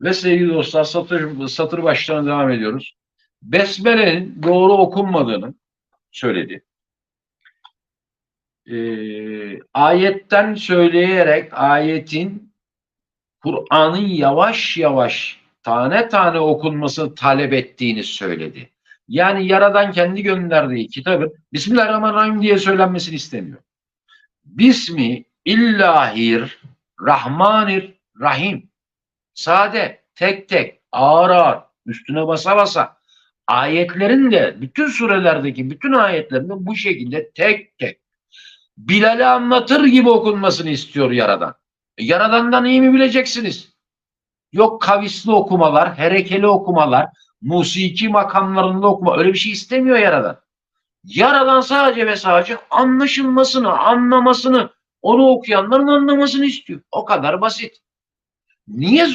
Ve sevgili dostlar satır, satır başlarına devam ediyoruz. Besmele'nin doğru okunmadığını söyledi. Ee, ayetten söyleyerek ayetin Kur'an'ın yavaş yavaş tane tane okunmasını talep ettiğini söyledi. Yani Yaradan kendi gönderdiği kitabın Bismillahirrahmanirrahim diye söylenmesini istemiyor. Bismi illahir rahmanir rahim. Sade, tek tek, ağır ağır, üstüne basa basa. Ayetlerin de bütün surelerdeki bütün ayetlerinde bu şekilde tek tek Bilal'i anlatır gibi okunmasını istiyor Yaradan. E, Yaradan'dan iyi mi bileceksiniz? Yok kavisli okumalar, herekeli okumalar, musiki makamlarında okuma. Öyle bir şey istemiyor Yaradan. Yaradan sadece ve sadece anlaşılmasını, anlamasını, onu okuyanların anlamasını istiyor. O kadar basit. Niye